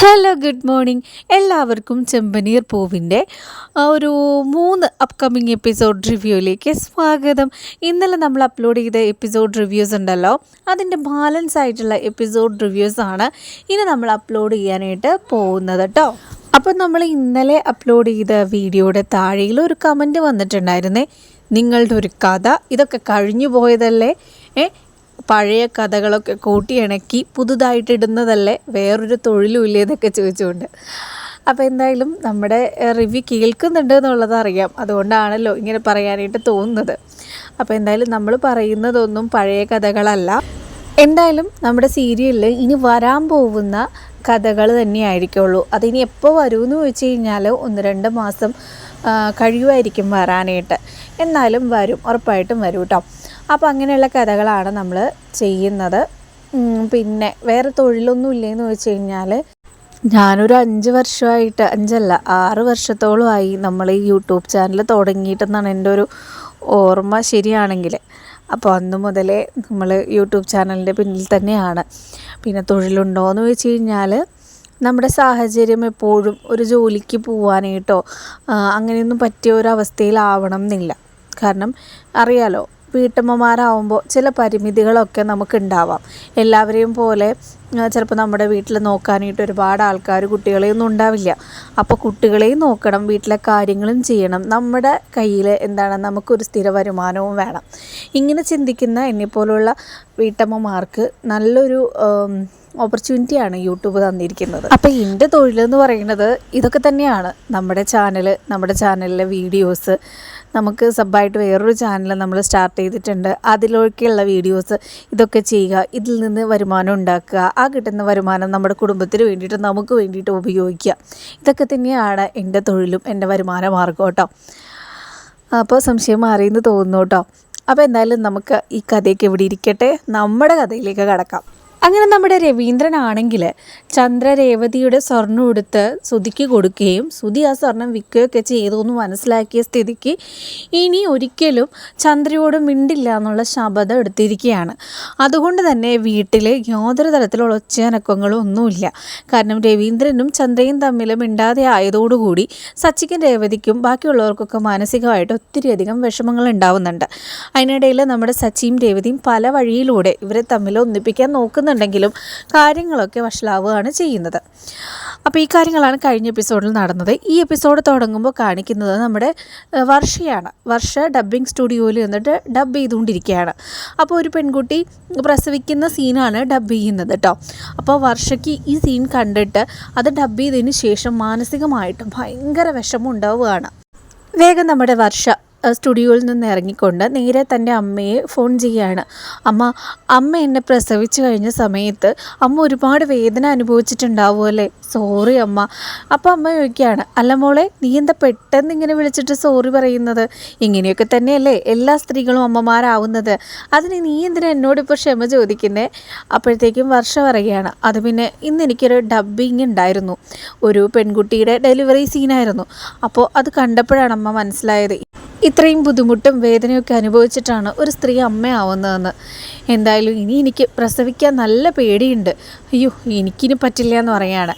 Hello good morning എല്ലാവർക്കും ചെമ്പനീർ പൂവിന്റെ ഒരു മൂന്ന് അപ്കമിങ് എപ്പിസോഡ് റിവ്യൂയിലേക്ക് സ്വാഗതം. ഇന്നലെ നമ്മൾ അപ്ലോഡ് ചെയ്ത എപ്പിസോഡ് റിവ്യൂസ് ഉണ്ടല്ലോ അതിന്റെ ബാലൻസ് ആയിട്ടുള്ള എപ്പിസോഡ് റിവ്യൂസ് ആണ് ഇനി നമ്മൾ അപ്ലോഡ് ചെയ്യാനായിട്ട് പോകുന്നത് കേട്ടോ അപ്പോൾ നമ്മൾ ഇന്നലെ അപ്ലോഡ് ചെയ്ത വീഡിയോയുടെ താഴെയിൽ ഒരു കമന്റ് വന്നിട്ടുണ്ടായിരുന്നേ നിങ്ങളുടെ ഒരു കഥ ഇതൊക്കെ കഴിഞ്ഞു പോയതല്ലേ? ഏ പഴയ കഥകളൊക്കെ കൂട്ടിയിണക്കി പുതുതായിട്ട് ഇടുന്നതല്ലേ? വേറൊരു തൊഴിലും ഇല്ലേ എന്നൊക്കെ ചോദിച്ചുകൊണ്ട്. അപ്പോൾ എന്തായാലും നമ്മുടെ റിവ്യൂ കേൾക്കുന്നുണ്ട് എന്നുള്ളത് അറിയാം. അതുകൊണ്ടാണല്ലോ ഇങ്ങനെ പറയാനായിട്ട് തോന്നുന്നത്. അപ്പോൾ എന്തായാലും നമ്മൾ പറയുന്നതൊന്നും പഴയ കഥകളല്ല. എന്തായാലും നമ്മുടെ സീരിയലിൽ ഇനി വരാൻ പോകുന്ന കഥകൾ തന്നെയായിരിക്കുള്ളൂ. അതിനി എപ്പോൾ വരുമെന്ന് ചോദിച്ചു കഴിഞ്ഞാൽ ഒന്ന് രണ്ട് മാസം കഴിയുമായിരിക്കും വരാനായിട്ട്. എന്നാലും വരും ഉറപ്പായിട്ടും വരും കേട്ടോ അപ്പോൾ അങ്ങനെയുള്ള കഥകളാണ് നമ്മൾ ചെയ്യുന്നത്. പിന്നെ വേറെ തൊഴിലൊന്നും ഇല്ലേന്ന് വെച്ച് കഴിഞ്ഞാൽ ഞാനൊരു അഞ്ച് വർഷമായിട്ട് അഞ്ചല്ല ആറ് വർഷത്തോളമായി നമ്മൾ ഈ യൂട്യൂബ് ചാനൽ തുടങ്ങിയിട്ടെന്നാണ് എന്റെ ഒരു ഓർമ്മ ശരിയാണെങ്കിൽ അപ്പോൾ അന്ന് മുതലേ നമ്മൾ യൂട്യൂബ് ചാനലിന്റെ പിന്നിൽ തന്നെയാണ്. പിന്നെ തൊഴിലുണ്ടോ എന്ന് വെച്ച് കഴിഞ്ഞാൽ നമ്മുടെ സാഹചര്യം എപ്പോഴും ഒരു ജോലിക്ക് പോവാനായിട്ടോ അങ്ങനെയൊന്നും പറ്റിയ ഒരു അവസ്ഥയിലാവണം എന്നില്ല. കാരണം അറിയാലോ വീട്ടമ്മമാരാവുമ്പോൾ ചില പരിമിതികളൊക്കെ നമുക്കുണ്ടാവാം. എല്ലാവരെയും പോലെ ചിലപ്പോൾ നമ്മുടെ വീട്ടിൽ നോക്കാനായിട്ട് ഒരുപാട് ആൾക്കാർ കുട്ടികളെയൊന്നും ഉണ്ടാവില്ല. അപ്പോൾ കുട്ടികളെയും നോക്കണം വീട്ടിലെ കാര്യങ്ങളും ചെയ്യണം. നമ്മുടെ കയ്യിൽ എന്താണ് നമുക്കൊരു സ്ഥിര വരുമാനവും വേണം. ഇങ്ങനെ ചിന്തിക്കുന്ന എന്നെപ്പോലുള്ള വീട്ടമ്മമാർക്ക് നല്ലൊരു ഓപ്പർച്യൂണിറ്റിയാണ് യൂട്യൂബ് തന്നിരിക്കുന്നത്. അപ്പോൾ എന്റെ തൊഴിലെന്ന് പറയുന്നത് ഇതൊക്കെ തന്നെയാണ്. നമ്മുടെ ചാനൽ നമ്മുടെ ചാനലിലെ വീഡിയോസ് നമുക്ക് സബായിട്ട് വേറൊരു ചാനൽ നമ്മൾ സ്റ്റാർട്ട് ചെയ്തിട്ടുണ്ട്. അതിലേക്കുള്ള വീഡിയോസ് ഇതൊക്കെ ചെയ്യുക. ഇതിൽ നിന്ന് വരുമാനം ഉണ്ടാക്കുക. ആ കിട്ടുന്ന വരുമാനം നമ്മുടെ കുടുംബത്തിന് വേണ്ടിയിട്ട് നമുക്ക് വേണ്ടിയിട്ട് ഉപയോഗിക്കുക. ഇതൊക്കെ തന്നെയാണ് എന്റെ തൊഴിലും എന്റെ വരുമാന മാർഗം കേട്ടോ. അപ്പോൾ സംശയം മാറിയെന്ന് തോന്നുന്നു കേട്ടോ. അപ്പോൾ എന്തായാലും നമുക്ക് ഈ കഥയൊക്കെ ഇവിടെ ഇരിക്കട്ടെ. നമ്മുടെ കഥയിലേക്ക് കടക്കാം. അങ്ങനെ നമ്മുടെ രവീന്ദ്രനാണെങ്കിൽ ചന്ദ്രരേവതിയുടെ സ്വർണം എടുത്ത് സുതിക്ക് കൊടുക്കുകയും സുതി ആ സ്വർണം വിൽക്കുകയൊക്കെ ചെയ്തു എന്ന് മനസ്സിലാക്കിയ സ്ഥിതിക്ക് ഇനി ഒരിക്കലും ചന്ദ്രയോട് മിണ്ടില്ല എന്നുള്ള ശപഥം എടുത്തിരിക്കുകയാണ്. അതുകൊണ്ട് തന്നെ വീട്ടിൽ യാതൊരു തരത്തിലുള്ള ഒച്ചയനക്കങ്ങളും ഒന്നുമില്ല. കാരണം രവീന്ദ്രനും ചന്ദ്രയും തമ്മിൽ മിണ്ടാതെ ആയതോടുകൂടി സച്ചിക്കും രേവതിക്കും ബാക്കിയുള്ളവർക്കൊക്കെ മാനസികമായിട്ട് ഒത്തിരി അധികം വിഷമങ്ങൾ ഉണ്ടാവുന്നുണ്ട്. അതിനിടയിൽ നമ്മുടെ സച്ചിയും രേവതിയും പല വഴിയിലൂടെ ഇവരെ തമ്മിൽ ഒന്നിപ്പിക്കാൻ നോക്കുന്നുണ്ടെങ്കിലും കാര്യങ്ങളൊക്കെ വഷളാവുകയാണ് ചെയ്യുന്നത്. അപ്പോൾ ഈ കാര്യങ്ങളാണ് കഴിഞ്ഞ എപ്പിസോഡിൽ നടന്നത്. ഈ എപ്പിസോഡ് തുടങ്ങുമ്പോൾ കാണിക്കുന്നത് നമ്മുടെ വർഷയാണ്. വർഷ ഡബ്ബിംഗ് സ്റ്റുഡിയോയിൽ നിന്നിട്ട് ഡബ് ചെയ്തുകൊണ്ടിരിക്കുകയാണ്. അപ്പോൾ ഒരു പെൺകുട്ടി പ്രസവിക്കുന്ന സീനാണ് ഡബ് ചെയ്യുന്നത് കേട്ടോ അപ്പോൾ വർഷയ്ക്ക് ഈ സീൻ കണ്ടിട്ട് അത് ഡബ് ചെയ്തതിന് ശേഷം മാനസികമായിട്ടും ഭയങ്കര വിഷമം ഉണ്ടാവുകയാണ്. വേഗം നമ്മുടെ വർഷ സ്റ്റുഡിയോയിൽ നിന്ന് ഇറങ്ങിക്കൊണ്ട് നേരെ തന്റെ അമ്മയെ ഫോൺ ചെയ്യുകയാണ്. അമ്മ അമ്മ എന്നെ പ്രസവിച്ചു കഴിഞ്ഞ സമയത്ത് അമ്മ ഒരുപാട് വേദന അനുഭവിച്ചിട്ടുണ്ടാവുമല്ലേ സോറി അമ്മ. അപ്പോൾ അമ്മ ചോദിക്കുകയാണ് അല്ല മോളെ നീ എന്താ പെട്ടെന്ന് ഇങ്ങനെ വിളിച്ചിട്ട് സോറി പറയുന്നത്? ഇങ്ങനെയൊക്കെ തന്നെയല്ലേ എല്ലാ സ്ത്രീകളും അമ്മമാരാവുന്നത്. അതിന് നീ എന്തിനാ എന്നോട് ഇപ്പോൾ ക്ഷമ ചോദിക്കുന്നേ? അപ്പോഴത്തേക്കും വർഷ പറയുകയാണ് അത് പിന്നെ ഇന്ന് എനിക്കൊരു ഡബ്ബിങ് ഉണ്ടായിരുന്നു. ഒരു പെൺകുട്ടിയുടെ ഡെലിവറി സീനായിരുന്നു അപ്പോൾ അത് കണ്ടപ്പോഴാണ് അമ്മ മനസ്സിലായത്. ഇത്രയും ബുദ്ധിമുട്ടും വേദനയൊക്കെ അനുഭവിച്ചിട്ടാണ് ഒരു സ്ത്രീ അമ്മയാവുന്നതെന്ന്. എന്തായാലും ഇനി എനിക്ക് പ്രസവിക്കാൻ നല്ല പേടിയുണ്ട്. അയ്യോ എനിക്കിനി പറ്റില്ല എന്ന് പറയുകയാണ്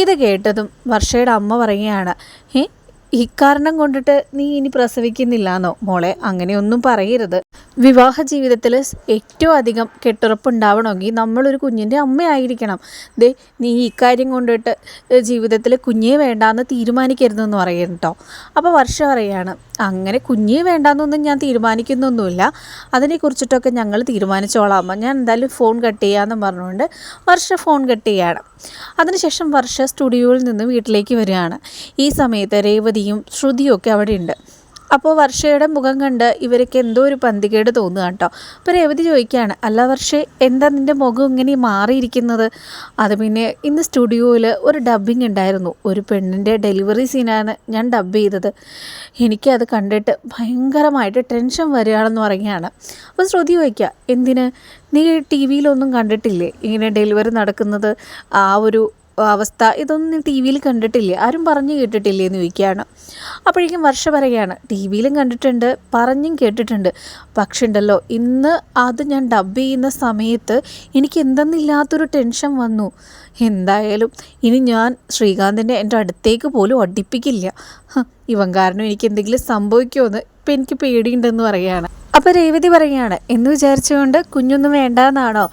ഇത് കേട്ടതും വർഷയുടെ അമ്മ പറയുകയാണ് ഏ ഇക്കാരണം കൊണ്ടിട്ട് നീ ഇനി പ്രസവിക്കുന്നില്ലാന്നോ? മോളെ അങ്ങനെയൊന്നും പറയരുത്. വിവാഹ ജീവിതത്തിൽ ഏറ്റവും അധികം കെട്ടുറപ്പുണ്ടാവണമെങ്കിൽ നമ്മളൊരു കുഞ്ഞിന്റെ അമ്മയായിരിക്കണം. ദേ നീ ഇക്കാര്യം കൊണ്ടിട്ട് ജീവിതത്തിൽ കുഞ്ഞേ വേണ്ടാന്ന് തീരുമാനിക്കരുതെന്ന് പറയുന്നു കേട്ടോ അപ്പോൾ വർഷം പറയാണ് അങ്ങനെ കുഞ്ഞേ വേണ്ടാന്നൊന്നും ഞാൻ തീരുമാനിക്കുന്നൊന്നുമില്ല. അതിനെക്കുറിച്ചിട്ടൊക്കെ ഞങ്ങൾ തീരുമാനിച്ചോളാം. ഞാൻ എന്തായാലും ഫോൺ കട്ട് ചെയ്യാമെന്ന് പറഞ്ഞുകൊണ്ട് വർഷ ഫോൺ കട്ട് ചെയ്യാണ്. അതിനുശേഷം വർഷ സ്റ്റുഡിയോയിൽ നിന്ന് വീട്ടിലേക്ക് വരികയാണ്. ഈ സമയത്ത് രേവതിയും ശ്രുതിയും ഒക്കെ അവിടെ ഉണ്ട് അപ്പോൾ വർഷയുടെ മുഖം കണ്ട് ഇവർക്ക് എന്തോ ഒരു പന്തികേട് തോന്നുക കേട്ടോ. അപ്പോൾ രേവതി ചോദിക്കുകയാണ് അല്ല വർഷേ എന്താ നിന്റെ മുഖം ഇങ്ങനെ മാറിയിരിക്കുന്നത്? അത് പിന്നെ ഇന്ന് സ്റ്റുഡിയോയിൽ ഒരു ഡബ്ബിംഗ് ഉണ്ടായിരുന്നു. ഒരു പെണ്ണിന്റെ ഡെലിവറി സീനാണ് ഞാൻ ഡബ് ചെയ്തത്. എനിക്കത് കണ്ടിട്ട് ഭയങ്കരമായിട്ട് ടെൻഷൻ വരികയാണെന്ന് പറയുകയാണ്. അപ്പോൾ ശ്രുതി ചോദിക്കുക എന്തിന്? നീ ടി വിയിലൊന്നും കണ്ടിട്ടില്ലേ? ഇങ്ങനെ ഡെലിവറി നടക്കുന്നത് ആ ഒരു അവസ്ഥ ഇതൊന്നും ടി വിയിൽ കണ്ടിട്ടില്ലേ? ആരും പറഞ്ഞു കേട്ടിട്ടില്ലേ എന്ന് ചോദിക്കുകയാണ്. അപ്പോഴേക്കും വർഷ പറയുകയാണ് ടി വിയിലും കണ്ടിട്ടുണ്ട് പറഞ്ഞും കേട്ടിട്ടുണ്ട്. പക്ഷെ ഉണ്ടല്ലോ ഇന്ന് അത് ഞാൻ ഡബ് ചെയ്യുന്ന സമയത്ത് എനിക്ക് എന്തെന്നില്ലാത്തൊരു ടെൻഷൻ വന്നു. എന്തായാലും ഇനി ഞാൻ ശ്രീകാന്തിനെ എന്റെ അടുത്തേക്ക് പോലും അടുപ്പിക്കില്ല. ഇവൻ കാരണം എനിക്ക് എന്തെങ്കിലും സംഭവിക്കുമോ എന്ന് ഇപ്പം എനിക്ക് പേടിയുണ്ടെന്ന് പറയുകയാണ്. അപ്പോൾ രേവതി പറയുകയാണ് എന്ന് വിചാരിച്ചുകൊണ്ട് കുഞ്ഞൊന്നും വേണ്ടെന്നാണോ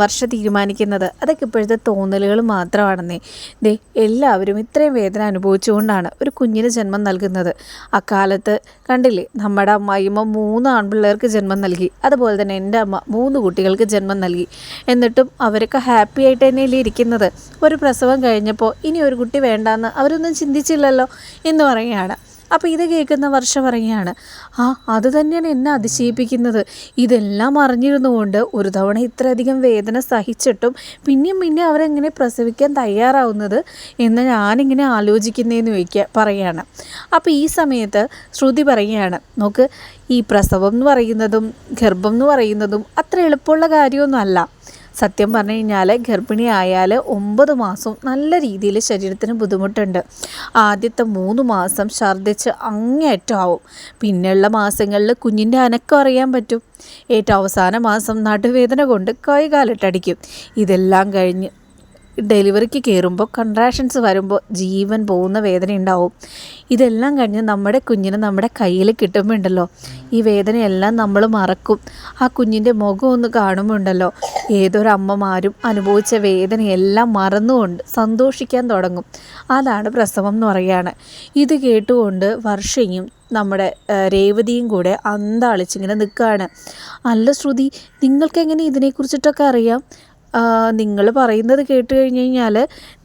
വർഷ തീരുമാനിക്കുന്നത്? അതൊക്കെ ഇപ്പോഴത്തെ തോന്നലുകൾ മാത്രമാണെന്നേ. ദേ എല്ലാവരും ഇത്രയും വേദന അനുഭവിച്ചുകൊണ്ടാണ് ഒരു കുഞ്ഞിന് ജന്മം നൽകുന്നത്. അക്കാലത്ത് കണ്ടില്ലേ നമ്മുടെ അമ്മായിമ്മ മൂന്ന് ആൺപിള്ളേർക്ക് ജന്മം നൽകി അതുപോലെ തന്നെ എന്റെ അമ്മ മൂന്ന് കുട്ടികൾക്ക് ജന്മം നൽകി. എന്നിട്ടും അവരൊക്കെ ഹാപ്പി ആയിട്ട് തന്നെയല്ലേ ഇരിക്കുന്നത്. ഒരു പ്രസവം കഴിഞ്ഞപ്പോൾ ഇനി ഒരു കുട്ടി വേണ്ടാന്ന് അവരൊന്നും ചിന്തിച്ചില്ലല്ലോ എന്ന് പറയുകയാണ് അപ്പോൾ ഇത് കേൾക്കുന്ന വർഷം പറയുകയാണ് ആ അത് തന്നെയാണ് എന്നെ അതിശയിപ്പിക്കുന്നത്. ഇതെല്ലാം അറിഞ്ഞിരുന്നുകൊണ്ട് ഒരു തവണ ഇത്രയധികം വേദന സഹിച്ചിട്ടും പിന്നെയും പിന്നെ അവരെങ്ങനെ പ്രസവിക്കാൻ തയ്യാറാവുന്നത് എന്ന് ഞാനിങ്ങനെ ആലോചിക്കുന്നതെന്ന് ചോദിക്കുക പറയുകയാണ്. അപ്പോൾ ഈ സമയത്ത് ശ്രുതി പറയുകയാണ് നോക്ക് ഈ പ്രസവം എന്ന് പറയുന്നതും ഗർഭം എന്ന് പറയുന്നതും അത്ര എളുപ്പമുള്ള കാര്യമൊന്നും അല്ല സത്യം പറഞ്ഞു കഴിഞ്ഞാൽ ഗർഭിണിയായാൽ ഒമ്പത് മാസം നല്ല രീതിയിൽ ശരീരത്തിന് ബുദ്ധിമുട്ടുണ്ട്. ആദ്യത്തെ മൂന്ന് മാസം ഛർദ്ദിച്ച് അങ്ങേറ്റമാവും പിന്നെയുള്ള മാസങ്ങളിൽ കുഞ്ഞിന്റെ അനക്കം അറിയാൻ പറ്റും. ഏറ്റവും അവസാന മാസം നടുവേദന കൊണ്ട് കൈകാലിട്ടടിക്കും. ഇതെല്ലാം കഴിഞ്ഞ് ഡെലിവറിക്ക് കയറുമ്പോൾ കൺട്രാക്ഷൻസ് വരുമ്പോൾ ജീവൻ പോകുന്ന വേദന ഉണ്ടാവും. ഇതെല്ലാം കഴിഞ്ഞ് നമ്മുടെ കുഞ്ഞിനെ നമ്മുടെ കയ്യിൽ കിട്ടുമ്പോൾ ഉണ്ടല്ലോ ഈ വേദനയെല്ലാം നമ്മൾ മറക്കും. ആ കുഞ്ഞിന്റെ മുഖം ഒന്ന് കാണുമ്പോൾ ഉണ്ടല്ലോ ഏതൊരമ്മമാരും അനുഭവിച്ച വേദനയെല്ലാം മറന്നുകൊണ്ട് സന്തോഷിക്കാൻ തുടങ്ങും. അതാണ് പ്രസവം എന്ന് പറയുകയാണ്. ഇത് കേട്ടുകൊണ്ട് വർഷയും നമ്മുടെ രേവതിയും കൂടെ അന്താളിച്ചിങ്ങനെ നിൽക്കുകയാണ്. അല്ല ശ്രുതി നിങ്ങൾക്കെങ്ങനെ ഇതിനെക്കുറിച്ചിട്ടൊക്കെ അറിയാം? നിങ്ങൾ പറയുന്നത് കേട്ട് കഴിഞ്ഞ് കഴിഞ്ഞാൽ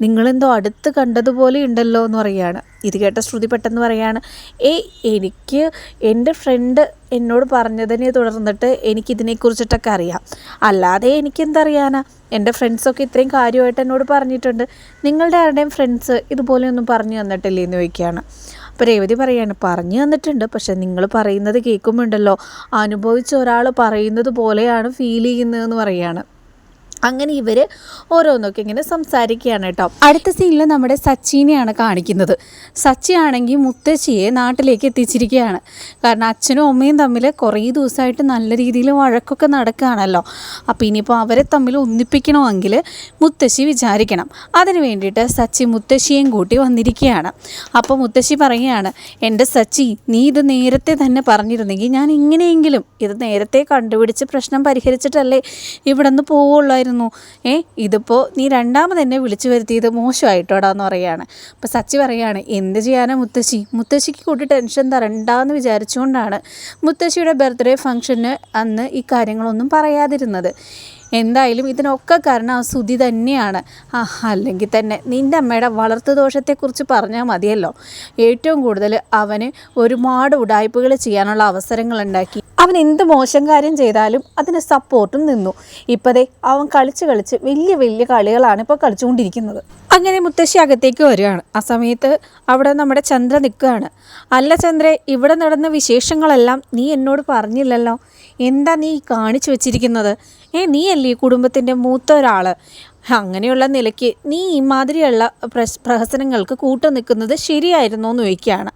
നിങ്ങളെന്തോ അടുത്ത് കണ്ടതുപോലെ ഉണ്ടല്ലോ എന്ന് പറയുകയാണ് ഇത് കേട്ട ശ്രുതി പെട്ടെന്ന് പറയാണ് ഏ എനിക്ക് എന്റെ ഫ്രണ്ട് എന്നോട് പറഞ്ഞതിനെ തുടർന്നിട്ട് എനിക്കിതിനെക്കുറിച്ചിട്ടൊക്കെ അറിയാം. അല്ലാതെ എനിക്കെന്തറിയാനാ? എന്റെ ഫ്രണ്ട്സൊക്കെ ഇത്രയും കാര്യമായിട്ട് എന്നോട് പറഞ്ഞിട്ടുണ്ട്. നിങ്ങളുടെ ആരുടെയും ഫ്രണ്ട്സ് ഇതുപോലെയൊന്നും പറഞ്ഞു തന്നിട്ടില്ലേ? എന്ന് ചോദിക്കുകയാണ്. അപ്പോൾ രേവതി പറയാണ് പറഞ്ഞു തന്നിട്ടുണ്ട് പക്ഷേ നിങ്ങൾ പറയുന്നത് കേൾക്കുമ്പോണ്ടല്ലോ. അനുഭവിച്ച ഒരാൾ പറയുന്നത് പോലെയാണ് ഫീൽ ചെയ്യുന്നതെന്ന് പറയുകയാണ് അങ്ങനെ ഇവർ ഓരോന്നൊക്കെ ഇങ്ങനെ സംസാരിക്കുകയാണ് കേട്ടോ. അടുത്ത സീനിൽ നമ്മുടെ സച്ചിനെയാണ് കാണിക്കുന്നത്. സച്ചി ആണെങ്കിൽ മുത്തശ്ശിയെ നാട്ടിലേക്ക് എത്തിച്ചിരിക്കുകയാണ്. കാരണം അച്ഛനും അമ്മയും തമ്മിൽ കുറേ ദിവസമായിട്ട് നല്ല രീതിയിൽ വഴക്കൊക്കെ നടക്കുകയാണല്ലോ. അപ്പോൾ ഇനിയിപ്പോൾ അവരെ തമ്മിൽ ഒന്നിപ്പിക്കണമെങ്കിൽ മുത്തശ്ശി വിചാരിക്കണം. അതിന് വേണ്ടിയിട്ട് സച്ചി മുത്തശ്ശിയും കൂട്ടി വന്നിരിക്കുകയാണ്. അപ്പോൾ മുത്തശ്ശി പറയുകയാണ് എന്റെ സച്ചി നീ ഇത് നേരത്തെ തന്നെ പറഞ്ഞിരുന്നെങ്കിൽ ഞാൻ ഇങ്ങനെയെങ്കിലും ഇത് നേരത്തെ കണ്ടുപിടിച്ച് പ്രശ്നം പരിഹരിച്ചിട്ടല്ലേ ഇവിടെ നിന്ന് പോവുള്ളായിരുന്നു ആയിരുന്നു ഏ ഇതിപ്പോൾ നീ രണ്ടാമത് എന്നെ വിളിച്ചു വരുത്തിയത് മോശമായിട്ടോടാ എന്ന് പറയുകയാണ്. അപ്പോൾ സച്ചി പറയുകയാണ് എന്ത് ചെയ്യാനാ മുത്തശ്ശി? മുത്തശ്ശിക്ക് കൂട്ടി ടെൻഷൻ തരണ്ടാന്ന് വിചാരിച്ചുകൊണ്ടാണ് മുത്തശ്ശിയുടെ ബർത്ത്ഡേ ഫംഗ്ഷന് അന്ന് ഈ കാര്യങ്ങളൊന്നും പറയാതിരുന്നത്. എന്തായാലും ഇതിനൊക്കെ കാരണം ആ സുതി തന്നെയാണ്. ആ അല്ലെങ്കിൽ തന്നെ നിന്റെ അമ്മയുടെ വളർത്തു ദോഷത്തെക്കുറിച്ച് പറഞ്ഞാൽ മതിയല്ലോ. ഏറ്റവും കൂടുതൽ അവന് ഒരുപാട് ഉടായ്പകൾ ചെയ്യാനുള്ള അവസരങ്ങൾ ഉണ്ടാക്കി അവൻ എന്ത് മോശം കാര്യം ചെയ്താലും അതിന് സപ്പോർട്ടും നിന്നു. ഇപ്പതേ അവൻ കളിച്ച് കളിച്ച് വലിയ വലിയ കളികളാണ് ഇപ്പോൾ കളിച്ചുകൊണ്ടിരിക്കുന്നത്. അങ്ങനെ മുത്തശ്ശി അകത്തേക്ക് വരികയാണ്. ആ സമയത്ത് അവിടെ നമ്മുടെ ചന്ദ്ര നിൽക്കുകയാണ്. അല്ല ചന്ദ്ര ഇവിടെ നടന്ന വിശേഷങ്ങളെല്ലാം നീ എന്നോട് പറഞ്ഞില്ലല്ലോ? എന്താ നീ കാണിച്ചു വെച്ചിരിക്കുന്നത്? ഏ നീയല്ലേ കുടുംബത്തിന്റെ മൂത്ത ഒരാൾ അങ്ങനെയുള്ള നിലയ്ക്ക് നീ ഇമാതിരിയുള്ള പ്രസ് പ്രഹസനങ്ങൾക്ക് കൂട്ടു നിൽക്കുന്നത് ശരിയായിരുന്നു എന്ന് ചോദിക്കുകയാണ്.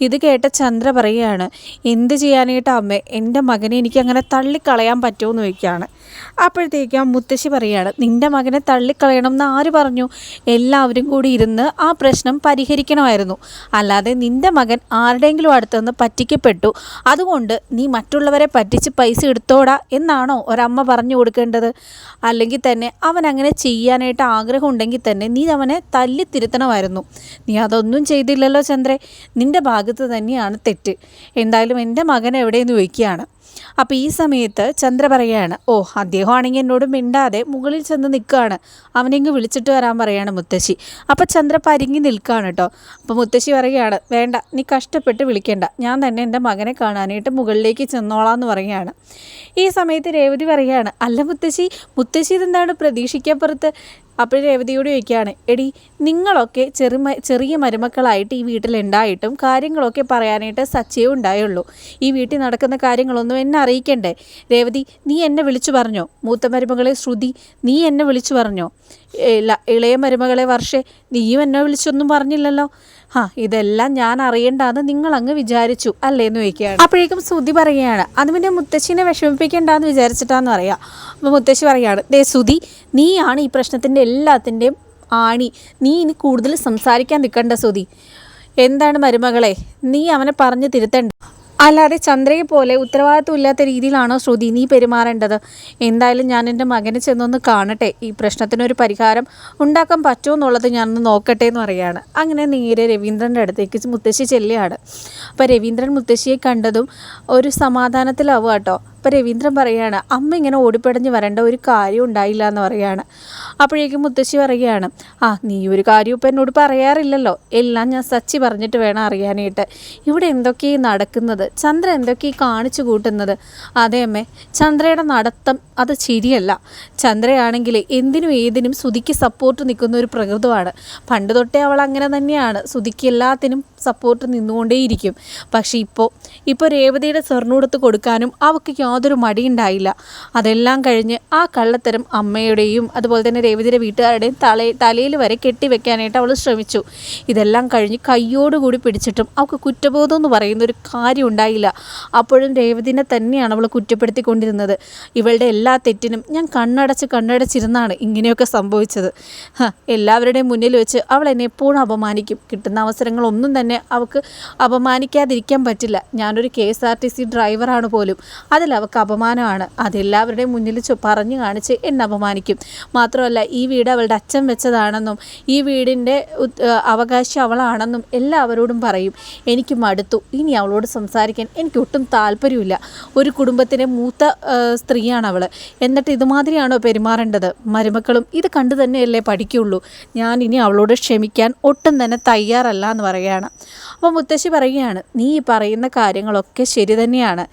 ഇത് കേട്ട ചന്ദ്ര പറയുകയാണ് എന്ത് ചെയ്യാനായിട്ട് അമ്മ? എന്റെ മകനെ എനിക്ക് അങ്ങനെ തള്ളിക്കളയാൻ പറ്റുമോ? എന്ന് ചോദിക്കുകയാണ്. അപ്പോഴത്തേക്കും ആ മുത്തശ്ശി പറയുകയാണ് നിന്റെ മകനെ തള്ളിക്കളയണം എന്ന് ആര് പറഞ്ഞു? എല്ലാവരും കൂടി ഇരുന്ന് ആ പ്രശ്നം പരിഹരിക്കണമായിരുന്നു. അല്ലാതെ നിന്റെ മകൻ ആരുടെയെങ്കിലും അടുത്തുനിന്ന് പറ്റിക്കപ്പെട്ടു. അതുകൊണ്ട് നീ മറ്റുള്ളവരെ പറ്റിച്ച് പൈസ എടുത്തോടാ എന്നാണോ ഒരമ്മ പറഞ്ഞു കൊടുക്കേണ്ടത്? അല്ലെങ്കിൽ തന്നെ അവൻ അങ്ങനെ ചെയ്യാനായിട്ട് ആഗ്രഹം ഉണ്ടെങ്കിൽ തന്നെ നീ അവനെ തല്ലിത്തിരുത്തണമായിരുന്നു നീ അതൊന്നും ചെയ്തില്ലല്ലോ ചന്ദ്രേ. നിന്റെ ഭാഗത്ത് തന്നെയാണ് തെറ്റ്. എന്തായാലും എന്റെ മകൻ എവിടെയെന്ന് ചോദിക്കുകയാണ്. അപ്പോൾ ഈ സമയത്ത് ചന്ദ്ര പറയുകയാണ് ഓ അദ്ദേഹമാണെങ്കിൽ എന്നോട് മിണ്ടാതെ മുകളിൽ ചെന്ന് നിൽക്കുകയാണ്. അവനെങ്കിൽ വിളിച്ചിട്ട് വരാൻ പറയാണ് മുത്തശ്ശി. അപ്പോൾ ചന്ദ്ര പരിങ്ങി നിൽക്കുകയാണ് കേട്ടോ. അപ്പോൾ മുത്തശ്ശി പറയുകയാണ് വേണ്ട നീ കഷ്ടപ്പെട്ട് വിളിക്കേണ്ട. ഞാൻ തന്നെ എന്റെ മകനെ കാണാനായിട്ട് മുകളിലേക്ക് ചെന്നോളാം എന്ന് പറയുകയാണ്. ഈ സമയത്ത് രേവതി പറയുകയാണ് അല്ല മുത്തശ്ശി മുത്തശ്ശി ഇതെന്താണ് പ്രതീക്ഷിക്കപ്പുറത്ത് അപ്പോൾ രേവതിയോട് ചോദിക്കുകയാണ് എടി നിങ്ങളൊക്കെ ചെറു ചെറിയ മരുമക്കളായിട്ട് ഈ വീട്ടിലുണ്ടായിട്ടും കാര്യങ്ങളൊക്കെ പറയാനായിട്ട് സച്ചയേ ഉണ്ടായുള്ളൂ. ഈ വീട്ടിൽ നടക്കുന്ന കാര്യങ്ങളൊന്നും എന്നെ അറിയിക്കണ്ടേ? രേവതി നീ എന്നെ വിളിച്ചു പറഞ്ഞോ? മൂത്ത മരുമകളെ ശ്രുതി നീ എന്നെ വിളിച്ചു പറഞ്ഞോ? ഇളയ മരുമകളെ വർഷേ നീയും എന്നെ വിളിച്ചൊന്നും പറഞ്ഞില്ലല്ലോ. ആ ഇതെല്ലാം ഞാൻ അറിയണ്ടാന്ന് നിങ്ങൾ അങ്ങ് വിചാരിച്ചു അല്ലേന്ന് ചോദിക്കുകയാണ്. അപ്പോഴേക്കും സുതി പറയുകയാണ് അത് പിന്നെ മുത്തശ്ശിനെ വിഷമിപ്പിക്കേണ്ടെന്ന് വിചാരിച്ചിട്ടാന്ന് പറയാം. അപ്പോൾ മുത്തശ്ശി പറയുകയാണ് ദേ സുതി നീയാണ് ഈ പ്രശ്നത്തിന്റെ എല്ലാത്തിന്റെയും ആണി. നീ ഇനി കൂടുതൽ സംസാരിക്കാൻ നിൽക്കണ്ട സുതി എന്താണ് മരുമകളെ നീ അവനെ പറഞ്ഞ് തിരുത്തണ്ട. അല്ലാതെ ചന്ദ്രയെ പോലെ ഉത്തരവാദിത്വം ഇല്ലാത്ത രീതിയിലാണോ ശ്രുതി നീ പെരുമാറേണ്ടത്? എന്തായാലും ഞാൻ എന്റെ മകനെ ചെന്നൊന്ന് കാണട്ടെ. ഈ പ്രശ്നത്തിനൊരു പരിഹാരം ഉണ്ടാക്കാൻ പറ്റുമോ എന്നുള്ളത് ഞാനൊന്ന് നോക്കട്ടെ എന്ന് പറയുകയാണ്. അങ്ങനെ നേരെ രവീന്ദ്രന്റെ അടുത്തേക്ക് മുത്തശ്ശി ചെല്ലുകയാണ്. അപ്പോൾ രവീന്ദ്രൻ മുത്തശ്ശിയെ കണ്ടതും ഒരു സമാധാനത്തിലാവുക കേട്ടോ. അപ്പോൾ രവീന്ദ്രൻ പറയുകയാണ് അമ്മ ഇങ്ങനെ ഓടിപ്പടഞ്ഞ് വരേണ്ട ഒരു കാര്യം ഉണ്ടായില്ല എന്ന് പറയുകയാണ് അപ്പോഴേക്കും മുത്തശ്ശി പറയുകയാണ് ആ നീ ഒരു കാര്യം ഇപ്പം എന്നോട് പറയാറില്ലല്ലോ. എല്ലാം ഞാൻ സച്ചി പറഞ്ഞിട്ട് വേണം അറിയാനായിട്ട്. ഇവിടെ എന്തൊക്കെയാണ് നടക്കുന്നത്? ചന്ദ്ര എന്തൊക്കെയാണ് കാണിച്ചു കൂട്ടുന്നത്? അതെ അമ്മേ ചന്ദ്രയുടെ നടത്തം അത് ശരിയല്ല. ചന്ദ്രയാണെങ്കിൽ എന്തിനും ഏതിനും സുതിക്ക് സപ്പോർട്ട് നിൽക്കുന്ന ഒരു പ്രകൃതമാണ്. പണ്ട് തൊട്ടേ അവൾ അങ്ങനെ തന്നെയാണ്. സുതിക്ക് എല്ലാത്തിനും സപ്പോർട്ട് നിന്നുകൊണ്ടേയിരിക്കും. പക്ഷേ ഇപ്പോൾ ഇപ്പോൾ രേവതിയുടെ സ്വർണൂടത്ത് കൊടുക്കാനും അവൾക്ക് യാതൊരു മടിയുണ്ടായില്ല. അതെല്ലാം കഴിഞ്ഞ് ആ കള്ളത്തരം അമ്മയുടെയും അതുപോലെ തന്നെ രേവതിയുടെ വീട്ടുകാരുടെയും തല തലയിൽ വരെ കെട്ടിവെക്കാനായിട്ട് അവൾ ശ്രമിച്ചു. ഇതെല്ലാം കഴിഞ്ഞ് കയ്യോടുകൂടി പിടിച്ചിട്ടും അവൾക്ക് കുറ്റബോധം എന്ന് പറയുന്ന ഒരു കാര്യം ഉണ്ടായില്ല. അപ്പോഴും രേവതിനെ തന്നെയാണ് അവൾ കുറ്റപ്പെടുത്തിക്കൊണ്ടിരുന്നത്. ഇവളുടെ എല്ലാ തെറ്റിനും ഞാൻ കണ്ണടച്ച് കണ്ണടച്ചിരുന്നാണ് ഇങ്ങനെയൊക്കെ സംഭവിച്ചത്. എല്ലാവരുടെയും മുന്നിൽ വെച്ച് അവൾ എന്നെ എപ്പോഴും അപമാനിക്കും. കിട്ടുന്ന അവസരങ്ങളൊന്നും തന്നെ അവൾക്ക് അപമാനിക്കാതിരിക്കാൻ പറ്റില്ല. ഞാനൊരു K S R T C ഡ്രൈവറാണ് പോലും. അതിൽ അവൾക്ക് അപമാനമാണ്. അതെല്ലാവരുടെയും മുന്നിൽ പറഞ്ഞു കാണിച്ച് എന്നെ അപമാനിക്കും. മാത്രമല്ല ഈ വീട് അവളുടെ അച്ഛൻ വെച്ചതാണെന്നും ഈ വീടിന്റെ അവകാശം അവളാണെന്നും എല്ലാവരോടും പറയും. എനിക്ക് മടുത്തു. ഇനി അവളോട് സംസാരിക്കാൻ എനിക്ക് ഒട്ടും താല്പര്യമില്ല. ഒരു കുടുംബത്തിലെ മൂത്ത സ്ത്രീയാണ് അവൾ എന്നിട്ട് ഇതുമാതിരിയാണോ പെരുമാറേണ്ടത്? മരുമക്കളും ഇത് കണ്ടു തന്നെയല്ലേ പഠിക്കുള്ളൂ. ഞാൻ ഇനി അവളോട് ക്ഷമിക്കാൻ ഒട്ടും തന്നെ തയ്യാറല്ല എന്ന് പറയുകയാണ്. അപ്പോൾ മുത്തശ്ശി പറയുകയാണ് നീ ഈ പറയുന്ന കാര്യങ്ങളൊക്കെ ശരി തന്നെയാണ്.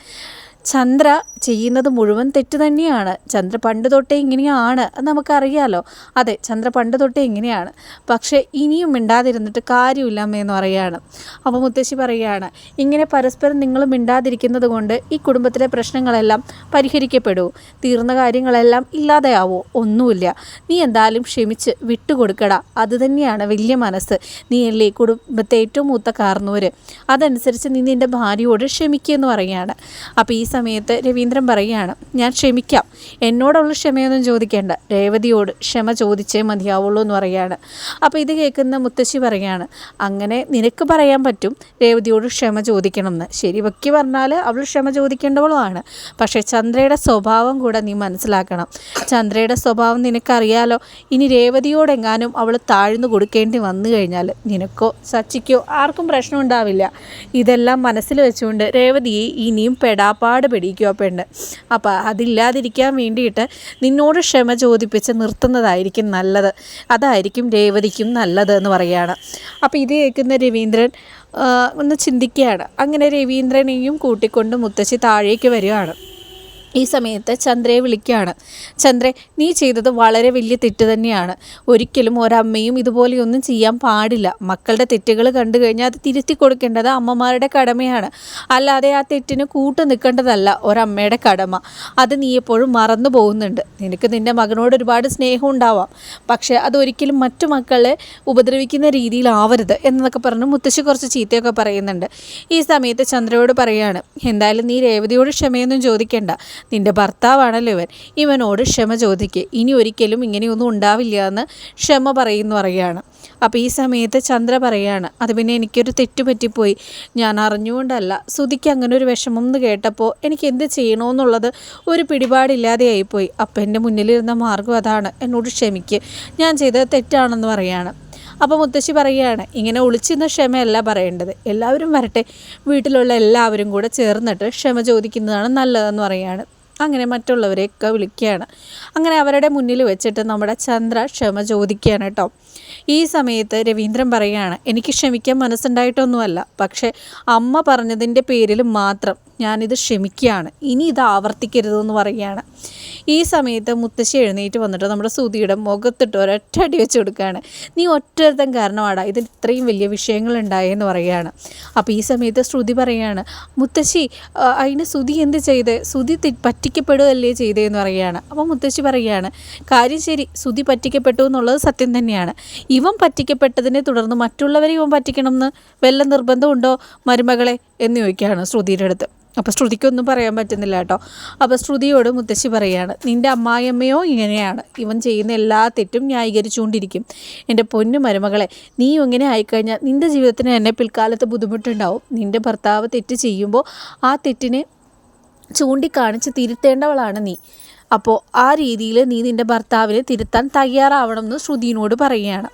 ചന്ദ്ര ചെയ്യുന്നത് മുഴുവൻ തെറ്റ് തന്നെയാണ്. ചന്ദ്ര പണ്ട് തൊട്ടേ ഇങ്ങനെയാണ്. അത് നമുക്കറിയാലോ. അതെ ചന്ദ്ര പണ്ട് തൊട്ടേ ഇങ്ങനെയാണ്. പക്ഷേ ഇനിയും മിണ്ടാതിരുന്നിട്ട് കാര്യമില്ല എന്ന് പറയുകയാണ് അപ്പോൾ മുത്തശ്ശി പറയുകയാണ് ഇങ്ങനെ പരസ്പരം നിങ്ങൾ മിണ്ടാതിരിക്കുന്നത് കൊണ്ട് ഈ കുടുംബത്തിലെ പ്രശ്നങ്ങളെല്ലാം പരിഹരിക്കപ്പെടൂ. തീർന്ന കാര്യങ്ങളെല്ലാം ഇല്ലാതെയാവോ. ഒന്നുമില്ല. നീ എന്തായാലും ക്ഷമിച്ച് വിട്ടുകൊടുക്കടാ. അത് തന്നെയാണ് വലിയ മനസ്സ്. നീ അല്ലേ കുടുംബത്തെ ഏറ്റവും മൂത്ത കാർന്നൂര്. അതനുസരിച്ച് നീ നിന്റെ ഭാര്യയോട് ക്ഷമിക്കുമെന്ന് പറയുകയാണ് അപ്പോൾ ഈ സമയത്ത് രവീന്ദ്രൻ പറയുകയാണ് ഞാൻ ക്ഷമിക്കാം. എന്നോടുള്ള ക്ഷമയൊന്നും ചോദിക്കേണ്ട. രേവതിയോട് ക്ഷമ ചോദിച്ചേ മതിയാവുള്ളൂ എന്ന് പറയുകയാണ്. അപ്പോൾ ഇത് കേൾക്കുന്ന മുത്തശ്ശി പറയുകയാണ് അങ്ങനെ നിനക്ക് പറയാൻ പറ്റും. രേവതിയോട് ക്ഷമ ചോദിക്കണം എന്ന് ശരി വക്കി പറഞ്ഞാൽ അവൾ ക്ഷമ ചോദിക്കേണ്ടവളുമാണ്. പക്ഷേ ചന്ദ്രയുടെ സ്വഭാവം കൂടെ നീ മനസ്സിലാക്കണം. ചന്ദ്രയുടെ സ്വഭാവം നിനക്കറിയാലോ? ഇനി രേവതിയോടെങ്ങാനും അവൾ താഴ്ന്നു കൊടുക്കേണ്ടി വന്നു കഴിഞ്ഞാൽ നിനക്കോ സച്ചിക്കോ ആർക്കും പ്രശ്നം ഉണ്ടാവില്ല. ഇതെല്ലാം മനസ്സിൽ വെച്ചുകൊണ്ട് രേവതിയെ ഇനിയും പെടാപ്പാട് പിടിക്കുക പെണ്ണ്. അപ്പോൾ അതില്ലാതിരിക്കാൻ വേണ്ടിയിട്ട് നിന്നോട് ക്ഷമ ചോദിപ്പിച്ച് നിർത്തുന്നതായിരിക്കും നല്ലത്. അതായിരിക്കും രേവതിക്കും നല്ലത് എന്ന് പറയുകയാണ്. അപ്പോൾ ഇത് കേൾക്കുന്ന രവീന്ദ്രൻ ഒന്ന് ചിന്തിക്കുകയാണ്. അങ്ങനെ രവീന്ദ്രനെയും കൂട്ടിക്കൊണ്ട് മുത്തശ്ശി താഴേക്ക് വരികയാണ്. ഈ സമയത്ത് ചന്ദ്രയെ വിളിക്കുകയാണ്. ചന്ദ്രെ നീ ചെയ്തത് വളരെ വലിയ തെറ്റ് തന്നെയാണ്. ഒരിക്കലും ഒരമ്മയും ഇതുപോലെയൊന്നും ചെയ്യാൻ പാടില്ല. മക്കളുടെ തെറ്റുകൾ കണ്ടു കഴിഞ്ഞാൽ അത് തിരുത്തി കൊടുക്കേണ്ടത് അമ്മമാരുടെ കടമയാണ്. അല്ലാതെ ആ തെറ്റിന് കൂട്ടു നിൽക്കേണ്ടതല്ല ഒരമ്മയുടെ കടമ. അത് നീ എപ്പോഴും മറന്നു പോകുന്നുണ്ട്. നിനക്ക് നിന്റെ മകനോട് ഒരുപാട് സ്നേഹം ഉണ്ടാവാം. പക്ഷേ അതൊരിക്കലും മറ്റു മക്കളെ ഉപദ്രവിക്കുന്ന രീതിയിലാവരുത് എന്നൊക്കെ പറഞ്ഞ് മുത്തശ്ശി കുറച്ച് ചീത്തയൊക്കെ പറയുന്നുണ്ട്. ഈ സമയത്ത് ചന്ദ്രയോട് പറയുകയാണ് എന്തായാലും നീ രേവതിയോട് ക്ഷമയൊന്നും ചോദിക്കേണ്ട. നിന്റെ ഭർത്താവാണല്ലോ ഇവൻ. ഇവനോട് ക്ഷമ ചോദിക്കുക ഇനി ഒരിക്കലും ഇങ്ങനെയൊന്നും ഉണ്ടാവില്ല എന്ന് ക്ഷമ പറയുന്നു പറയുകയാണ്. അപ്പോൾ ഈ സമയത്ത് ചന്ദ്ര പറയാണ് അത് പിന്നെ എനിക്കൊരു തെറ്റുപറ്റിപ്പോയി ഞാൻ അറിഞ്ഞുകൊണ്ടല്ല. സുധിക്ക് അങ്ങനെ ഒരു വിഷമം എന്ന് കേട്ടപ്പോൾ എനിക്ക് എന്ത് ചെയ്യണമെന്നുള്ളത് ഒരു പിടിപാടില്ലാതെയായിപ്പോയി അപ്പം എന്റെ മുന്നിലിരുന്ന മാർഗം അതാണ്. എന്നോട് ക്ഷമിക്ക്. ഞാൻ ചെയ്തത് തെറ്റാണെന്ന് പറയാണ് അപ്പോൾ മുത്തശ്ശി പറയുകയാണ് ഇങ്ങനെ ഒളിച്ചിരുന്ന ക്ഷമയല്ല പറയേണ്ടത്. എല്ലാവരും വരട്ടെ. വീട്ടിലുള്ള എല്ലാവരും കൂടെ ചേർന്നിട്ട് ക്ഷമ ചോദിക്കുന്നതാണ് നല്ലതെന്ന് പറയുകയാണ്. അങ്ങനെ മറ്റുള്ളവരെയൊക്കെ വിളിക്കുകയാണ്. അങ്ങനെ അവരുടെ മുന്നിൽ വെച്ചിട്ട് നമ്മുടെ ചന്ദ്ര ക്ഷമ ചോദിക്കുകയാണ് കേട്ടോ. ഈ സമയത്ത് രവീന്ദ്രൻ പറയുകയാണ് എനിക്ക് ക്ഷമിക്കാൻ മനസ്സുണ്ടായിട്ടൊന്നുമല്ല. പക്ഷേ അമ്മ പറഞ്ഞതിന്റെ പേരിൽ മാത്രം ഞാനിത് ക്ഷമിക്കുകയാണ്. ഇനി ഇത് ആവർത്തിക്കരുതെന്ന് പറയുകയാണ്. ഈ സമയത്ത് മുത്തശ്ശി എഴുന്നേറ്റ് വന്നിട്ട് നമ്മുടെ സുധിയുടെ മുഖത്തിട്ട് ഒരൊറ്റ അടി വെച്ച് കൊടുക്കുകയാണ്. നീ ഒറ്റരുത്തം കാരണമാടാ ഇതിൽ ഇത്രയും വലിയ വിഷയങ്ങൾ ഉണ്ടായെന്ന് പറയുകയാണ്. അപ്പോൾ ഈ സമയത്ത് ശ്രുതി പറയുകയാണ് മുത്തശ്ശി അതിന് സുധി എന്ത് ചെയ്ത്? സുധി പറ്റിക്കപ്പെടുകയല്ലേ ചെയ്തതെന്ന് പറയുകയാണ്. അപ്പോൾ മുത്തശ്ശി പറയുകയാണ് കാര്യം ശരി സുധി പറ്റിക്കപ്പെട്ടു എന്നുള്ളത് സത്യം തന്നെയാണ്. ഇവൻ പറ്റിക്കപ്പെട്ടതിനെ തുടർന്ന് മറ്റുള്ളവരെ ഇവൻ പറ്റിക്കണം എന്ന് വല്ല നിർബന്ധമുണ്ടോ മരുമകളെ? എന്ന് ചോദിക്കുകയാണ് ശ്രുതിയുടെ അടുത്ത്. അപ്പോൾ ശ്രുതിക്കൊന്നും പറയാൻ പറ്റുന്നില്ല കേട്ടോ. അപ്പോൾ ശ്രുതിയോട് മുത്തശ്ശി പറയുകയാണ് നിന്റെ അമ്മായിയമ്മയോ ഇങ്ങനെയാണ്. ഇവൻ ചെയ്യുന്ന എല്ലാ തെറ്റും ന്യായീകരിച്ചുകൊണ്ടിരിക്കും. എന്റെ പൊന്നു മരുമകളെ നീ ഇങ്ങനെ ആയിക്കഴിഞ്ഞാൽ നിന്റെ ജീവിതത്തിന് എന്നെ പിൽക്കാലത്ത് ബുദ്ധിമുട്ടുണ്ടാവും. നിന്റെ ഭർത്താവ് തെറ്റ് ചെയ്യുമ്പോൾ ആ തെറ്റിനെ ചൂണ്ടിക്കാണിച്ച് തിരുത്തേണ്ടവളാണ് നീ. അപ്പോൾ ആ രീതിയിൽ നീ നിന്റെ ഭർത്താവിനെ തിരുത്താൻ തയ്യാറാവണം എന്ന് ശ്രുതിനോട് പറയുകയാണ്.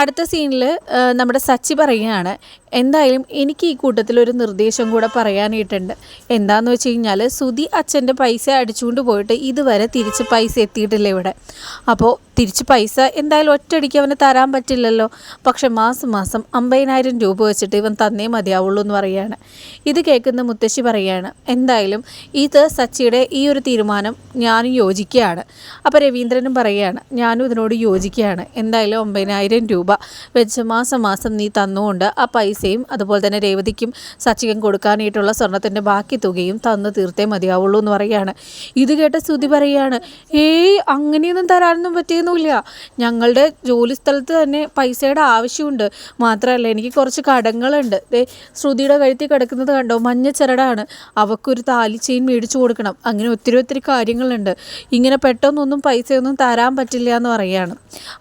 അടുത്ത സീനിൽ നമ്മുടെ സച്ചി പറയുകയാണ് എന്തായാലും എനിക്ക് ഈ കൂട്ടത്തിൽ ഒരു നിർദ്ദേശം കൂടെ പറയാനായിട്ടുണ്ട്. എന്താണെന്ന് വെച്ച് കഴിഞ്ഞാൽ സുധി അച്ഛന്റെ പൈസ അടിച്ചുകൊണ്ട് പോയിട്ട് ഇതുവരെ തിരിച്ച് പൈസ എത്തിയിട്ടില്ല ഇവിടെ. അപ്പോൾ തിരിച്ച് പൈസ എന്തായാലും ഒറ്റയടിക്ക് അവന് തരാൻ പറ്റില്ലല്ലോ. പക്ഷെ മാസം മാസം അമ്പതിനായിരം രൂപ വെച്ചിട്ട് ഇവൻ തന്നേ മതിയാവുള്ളൂ എന്ന് പറയുകയാണ്. ഇത് കേൾക്കുന്ന മുത്തശ്ശി പറയുകയാണ് എന്തായാലും ഇത് സച്ചിയുടെ ഈ ഒരു തീരുമാനം ഞാനും യോജിക്കുകയാണ്. അപ്പോൾ രവീന്ദ്രനും പറയുകയാണ് ഞാനും ഇതിനോട് യോജിക്കുകയാണ്. എന്തായാലും ഒമ്പതിനായിരം രൂപ വെച്ച് മാസം മാസം നീ തന്നുകൊണ്ട് ആ പൈസയും അതുപോലെ തന്നെ രേവതിക്കും സച്ചിക്കും കൊടുക്കാനായിട്ടുള്ള സ്വർണത്തിന്റെ ബാക്കി തുകയും തന്നു തീർത്തേ മതിയാവുള്ളൂ എന്ന് പറയുകയാണ്. ഇത് കേട്ട സ്തുതി പറയുകയാണ് ഏയ് അങ്ങനെയൊന്നും തരാനൊന്നും പറ്റിയൊന്നുമില്ല. ഞങ്ങളുടെ ജോലി സ്ഥലത്ത് തന്നെ പൈസയുടെ ആവശ്യമുണ്ട്. മാത്രമല്ല എനിക്ക് കുറച്ച് കടങ്ങളുണ്ട്. ദേ ശ്രുതിയുടെ കഴുത്തിൽ കിടക്കുന്നത് കണ്ടോ? മഞ്ഞ ചരടാണ്. അവക്കൊരു താലിച്ചെയിൻ ചെയിൻ മേടിച്ചു കൊടുക്കണം. അങ്ങനെ ഒത്തിരി ഒത്തിരി കാര്യങ്ങളുണ്ട്. ഇങ്ങനെ പെട്ടെന്നൊന്നും പൈസയൊന്നും തരാൻ പറ്റില്ല എന്ന് പറയുകയാണ്.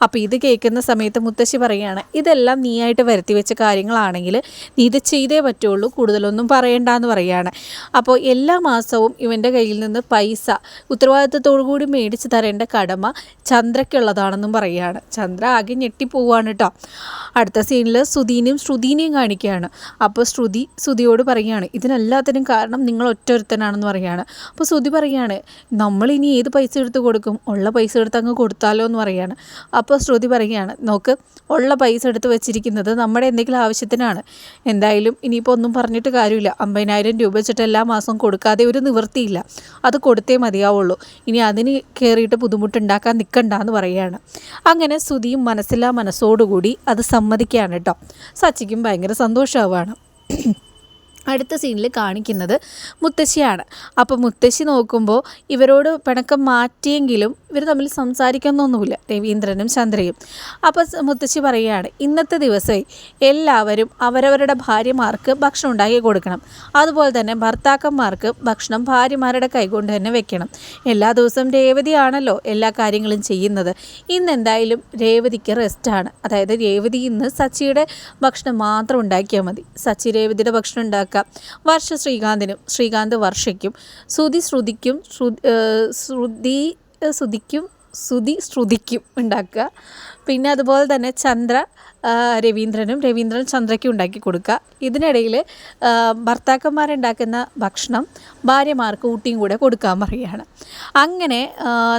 അപ്പോൾ ഇത് കേൾക്കുന്ന സമയത്ത് മുത്തശ്ശി പറയുകയാണ്. ഇതെല്ലാം നീയായിട്ട് വരുത്തി വെച്ച കാര്യങ്ങളാണെങ്കിൽ നീ ഇത് ചെയ്തേ പറ്റുള്ളൂ കൂടുതലൊന്നും പറയണ്ടെന്ന് പറയുകയാണ്. അപ്പോൾ എല്ലാ മാസവും ഇവന്റെ കയ്യിൽ നിന്ന് പൈസ ഉത്തരവാദിത്തത്തോടു കൂടി മേടിച്ച് തരേണ്ട കടമ ചന്ദ്രക്കുള്ളതാണെന്നും പറയുകയാണ്. ചന്ദ്ര ആകെ ഞെട്ടിപ്പോവാണ് കേട്ടോ. അടുത്ത സീനിൽ ശ്രുതിനെയും ശ്രുതിനെയും കാണിക്കുകയാണ്. അപ്പോൾ ശ്രുതി ശ്രുതിയോട് പറയുകയാണ് ഇതിനെല്ലാത്തിനും കാരണം നിങ്ങൾ ഒറ്റൊരുത്തനാണെന്ന് പറയുകയാണ്. അപ്പോൾ ശ്രുതി പറയുകയാണ് നമ്മൾ ഇനി ഏത് പൈസ എടുത്ത് കൊടുക്കും? ഉള്ള പൈസ എടുത്ത് അങ്ങ് കൊടുത്താലോ എന്ന് പറയുകയാണ്. അപ്പോൾ ശ്രുതി പറയുകയാണ് നോക്ക് ഉള്ള പൈസ എടുത്ത് വെച്ചിരിക്കുന്നത് നമ്മുടെ എന്തെങ്കിലും ആവശ്യത്തിനാണ്. എന്തായാലും ഇനിയിപ്പോൾ ഒന്നും പറഞ്ഞിട്ട് കാര്യമില്ല. അമ്പതിനായിരം രൂപ വെച്ചിട്ട് എല്ലാ മാസവും കൊടുക്കാതെ ഒരു നിവൃത്തിയില്ല. അത് കൊടുത്തേ മതിയാവുള്ളൂ. ഇനി അതിന് കയറിയിട്ട് ബുദ്ധിമുട്ടുണ്ടാക്കാൻ നിൽക്കണ്ട എന്ന് പറയുകയാണ്. അങ്ങനെ സ്തുതിയും മനസ്സില്ലാ മനസ്സോടുകൂടി അത് സമ്മതിക്കുകയാണ് കേട്ടോ. സച്ചിക്കും ഭയങ്കര സന്തോഷമാവുകയാണ് അടുത്ത സീനിൽ കാണിക്കുന്നത് മുത്തശ്ശിയാണ്. അപ്പോൾ മുത്തശ്ശി നോക്കുമ്പോൾ ഇവരോട് പിണക്കം മാറ്റിയെങ്കിലും ഇവർ തമ്മിൽ സംസാരിക്കുന്നൊന്നുമില്ല രവീന്ദ്രനും ചന്ദ്രയും. അപ്പോൾ മുത്തശ്ശി പറയുകയാണ് ഇന്നത്തെ ദിവസം എല്ലാവരും അവരവരുടെ ഭാര്യമാർക്ക് ഭക്ഷണം ഉണ്ടാക്കി കൊടുക്കണം. അതുപോലെ തന്നെ ഭർത്താക്കന്മാർക്ക് ഭക്ഷണം ഭാര്യമാരുടെ കൈകൊണ്ട് തന്നെ വെക്കണം. എല്ലാ ദിവസവും രേവതിയാണല്ലോ എല്ലാ കാര്യങ്ങളും ചെയ്യുന്നത്. ഇന്ന് എന്തായാലും രേവതിക്ക് റെസ്റ്റാണ് അതായത് രേവതി ഇന്ന് സച്ചിയുടെ ഭക്ഷണം മാത്രം ഉണ്ടാക്കിയാൽ മതി. സച്ചി രേവതിയുടെ ഭക്ഷണം ഉണ്ടാക്കുക വർഷ ശ്രീകാന്തിനും ശ്രീകാന്ത് വർഷയ്ക്കും ശ്രുതി ശ്രുതിക്കും ശ്രുതി ശ്രുതിക്കും ശ്രുതി ശ്രുതിക്കും ഉണ്ടാക്കുക. പിന്നെ അതുപോലെ തന്നെ ചന്ദ്ര രവീന്ദ്രനും രവീന്ദ്രൻ ചന്ദ്രയ്ക്കും ഉണ്ടാക്കി കൊടുക്കുക. ഇതിനിടയിൽ ഭർത്താക്കന്മാരുണ്ടാക്കുന്ന ഭക്ഷണം ഭാര്യമാർക്ക് ഊട്ടിയും കൂടെ കൊടുക്കാൻ പറയുകയാണ്. അങ്ങനെ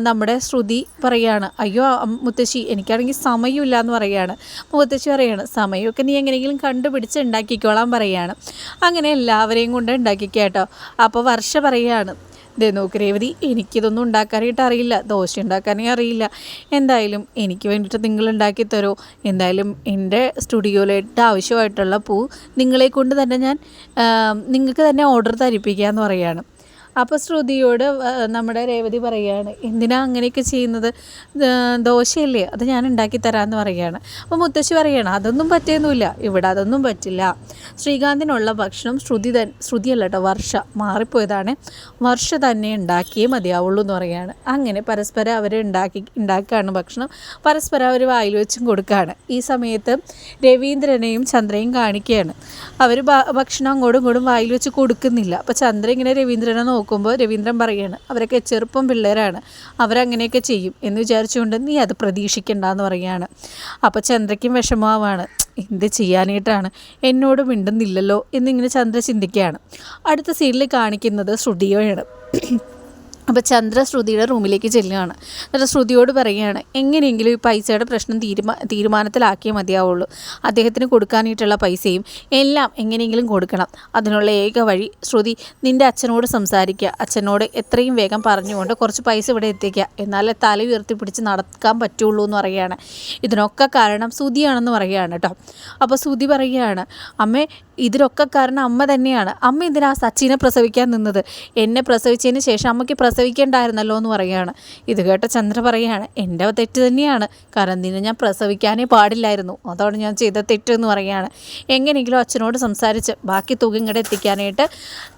നമ്മുടെ ശ്രുതി പറയുകയാണ് അയ്യോ മുത്തശ്ശി എനിക്കാണെങ്കിൽ സമയമില്ല എന്ന് പറയുകയാണ്. മുത്തശ്ശി പറയുകയാണ് സമയമൊക്കെ നീ എങ്ങനെയെങ്കിലും കണ്ടുപിടിച്ച് ഉണ്ടാക്കിക്കോളാൻ പറയുകയാണ്. അങ്ങനെ എല്ലാവരെയും കൊണ്ട് ഉണ്ടാക്കിക്കേട്ടോ അപ്പോൾ വർഷ പറയുകയാണ് ദേ നോക്ക് രേവതി എനിക്കിതൊന്നും ഉണ്ടാക്കാനായിട്ട് അറിയില്ല. ദോശ ഉണ്ടാക്കാനേ അറിയില്ല. എന്തായാലും എനിക്ക് വേണ്ടിയിട്ട് നിങ്ങൾ ഉണ്ടാക്കി തരുമോ എന്തായാലും എന്റെ സ്റ്റുഡിയോയിലായിട്ട് ആവശ്യമായിട്ടുള്ള പൂ നിങ്ങളെ കൊണ്ട് തന്നെ ഞാൻ നിങ്ങൾക്ക് തന്നെ ഓർഡർ തരിപ്പിക്കുക പറയുകയാണ് അപ്പോൾ ശ്രുതിയോട് നമ്മുടെ രേവതി പറയുകയാണ് എന്തിനാ അങ്ങനെയൊക്കെ ചെയ്യുന്നത്? ദോശയല്ലേ അത് ഞാൻ ഉണ്ടാക്കി തരാമെന്ന് പറയുകയാണ് അപ്പോൾ മുത്തശ്ശി പറയുകയാണ് അതൊന്നും പറ്റിയൊന്നുമില്ല ഇവിടെ അതൊന്നും പറ്റില്ല. ശ്രീകാന്തിനുള്ള ഭക്ഷണം ശ്രുതി തൻ ശ്രുതിയല്ല കേട്ടോ വർഷ മാറിപ്പോയതാണ്. വർഷ തന്നെ ഉണ്ടാക്കിയേ മതിയാവുള്ളൂ എന്ന് പറയുകയാണ് അങ്ങനെ പരസ്പരം അവർ ഉണ്ടാക്കി ഉണ്ടാക്കുകയാണ് ഭക്ഷണം. പരസ്പരം അവർ വായിൽ വെച്ചും കൊടുക്കുകയാണ് ഈ സമയത്ത് രവീന്ദ്രനെയും ചന്ദ്രയും കാണിക്കുകയാണ് അവർ ഭക്ഷണം അങ്ങോട്ടും ഇങ്ങോട്ടും വായിൽ വെച്ച് കൊടുക്കുന്നില്ല. അപ്പോൾ ചന്ദ്ര ഇങ്ങനെ രവീന്ദ്രനെ നോക്കും. നോക്കുമ്പോൾ രവീന്ദ്രൻ പറയുകയാണ് അവരൊക്കെ ചെറുപ്പം പിള്ളേരാണ് അവരങ്ങനെയൊക്കെ ചെയ്യും എന്ന് വിചാരിച്ചുകൊണ്ട് നീ അത് പ്രതീക്ഷിക്കണ്ടെന്ന് പറയുകയാണ് അപ്പോൾ ചന്ദ്രയ്ക്കും വിഷമമാണ് എന്ത് ചെയ്യാനായിട്ടാണ്? എന്നോട് മിണ്ടുന്നില്ലല്ലോ എന്നിങ്ങനെ ചന്ദ്ര ചിന്തിക്കുകയാണ്. അടുത്ത സീനിൽ കാണിക്കുന്നത് ശ്രുതിയോയാണ് അപ്പോൾ ചന്ദ്ര ശ്രുതിയുടെ റൂമിലേക്ക് ചെല്ലുകയാണ്. എന്നിട്ട് ശ്രുതിയോട് പറയുകയാണ് എങ്ങനെയെങ്കിലും ഈ പൈസയുടെ പ്രശ്നം തീരുമാ തീരുമാനത്തിലാക്കിയേ മതിയാവുള്ളൂ. അദ്ദേഹത്തിന് കൊടുക്കാനായിട്ടുള്ള പൈസയും എല്ലാം എങ്ങനെയെങ്കിലും കൊടുക്കണം. അതിനുള്ള ഏക വഴി ശ്രുതി നിന്റെ അച്ഛനോട് സംസാരിക്കുക. അച്ഛനോട് എത്രയും വേഗം പറഞ്ഞുകൊണ്ട് കുറച്ച് പൈസ ഇവിടെ എത്തിക്കുക. എന്നാലേ തല ഉയർത്തി പിടിച്ച് നടക്കാൻ പറ്റുള്ളൂ എന്ന് പറയുകയാണ്. ഇതിനൊക്കെ കാരണം ശ്രുതിയാണെന്ന് പറയുകയാണ് കേട്ടോ. അപ്പോൾ ശ്രുതി പറയുകയാണ് അമ്മേ ഇതിനൊക്കെ കാരണം അമ്മ തന്നെയാണ്. അമ്മ എന്തിനാ സച്ചിനെ പ്രസവിക്കാൻ നിന്നത്? എന്നെ പ്രസവിച്ചതിന് ശേഷം അമ്മയ്ക്ക് പ്രസവിക്കേണ്ടായിരുന്നല്ലോ എന്ന് പറയുകയാണ്. ഇത് കേട്ട ചന്ദ്ര പറയുകയാണ് എന്റെ തെറ്റ് തന്നെയാണ്. കാരണം നിന്നെ ഞാൻ പ്രസവിക്കാനേ പാടില്ലായിരുന്നു. അതാണ് ഞാൻ ചെയ്ത തെറ്റ് എന്ന് പറയുകയാണ്. എങ്ങനെയെങ്കിലും അച്ഛനോട് സംസാരിച്ച് ബാക്കി തുക ഇങ്ങോട്ട് എത്തിക്കാനായിട്ട്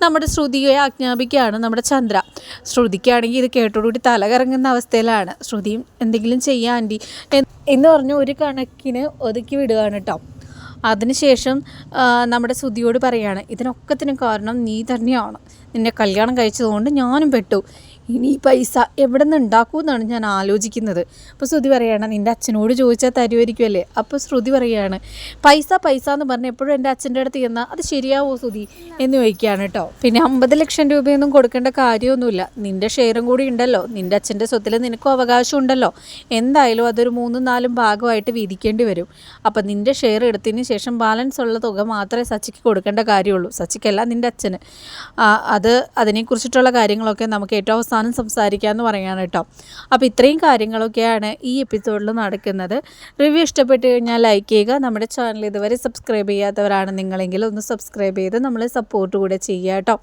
നമ്മുടെ ശ്രുതിയെ ആജ്ഞാപിക്കുകയാണ് നമ്മുടെ ചന്ദ്ര. ശ്രുതിക്കാണെങ്കിൽ ഇത് കേട്ടോടുകൂടി തലകറങ്ങുന്ന അവസ്ഥയിലാണ്. ശ്രുതിയും എന്തെങ്കിലും ചെയ്യാൻ ആന്റി? എന്ന് പറഞ്ഞു ഒരു കണക്കിന് ഒതുക്കി വിടുകയാണ് കേട്ടോ. അതിനുശേഷം നമ്മുടെ ശ്രുതിയോട് പറയാണ് ഇതിനൊക്കത്തിനും കാരണം നീ തന്നെയാണ്. നിന്നെ കല്യാണം കഴിച്ചതുകൊണ്ട് ഞാനും പെട്ടു. ഇനി ഈ പൈസ എവിടെ നിന്ന് ഉണ്ടാക്കുമെന്നാണ് ഞാൻ ആലോചിക്കുന്നത്. അപ്പോൾ ശ്രുതി പറയുകയാണ് നിന്റെ അച്ഛനോട് ചോദിച്ചാൽ തരുമായിരിക്കുമല്ലേ അപ്പോൾ ശ്രുതി പറയുകയാണ് പൈസ പൈസ എന്ന് പറഞ്ഞ് എപ്പോഴും എന്റെ അച്ഛന്റെ അടുത്ത് ചെന്നാൽ അത് ശരിയാവോ ശ്രുതി? എന്ന് ചോദിക്കുകയാണ് കേട്ടോ. പിന്നെ അമ്പത് ലക്ഷം രൂപയൊന്നും കൊടുക്കേണ്ട കാര്യമൊന്നുമില്ല. നിന്റെ ഷെയറും കൂടി ഉണ്ടല്ലോ. നിന്റെ അച്ഛന്റെ സ്വത്തിൽ നിനക്കും അവകാശം ഉണ്ടല്ലോ. എന്തായാലും അതൊരു മൂന്നും നാലും ഭാഗമായിട്ട് വീതിക്കേണ്ടി വരും. അപ്പം നിന്റെ ഷെയർ എടുത്തതിന് ശേഷം ബാലൻസ് ഉള്ള തുക മാത്രമേ സച്ചിക്ക് കൊടുക്കേണ്ട കാര്യമുള്ളൂ. സച്ചിക്കല്ല നിന്റെ അച്ഛന്. അത് അതിനെക്കുറിച്ചിട്ടുള്ള കാര്യങ്ങളൊക്കെ നമുക്ക് ഏറ്റവും അവസാനം സംസാരിക്കുക എന്ന് പറയുകയാണ് കേട്ടോ. അപ്പോൾ ഇത്രയും കാര്യങ്ങളൊക്കെയാണ് ഈ എപ്പിസോഡിൽ നടക്കുന്നത്. റിവ്യൂ ഇഷ്ടപ്പെട്ട് കഴിഞ്ഞാൽ ലൈക്ക് ചെയ്യുക. നമ്മുടെ ചാനൽ ഇതുവരെ സബ്സ്ക്രൈബ് ചെയ്യാത്തവരാണ് നിങ്ങളെങ്കിൽ ഒന്ന് സബ്സ്ക്രൈബ് ചെയ്ത് നമ്മളെ സപ്പോർട്ട് കൂടെ ചെയ്യുക കേട്ടോ.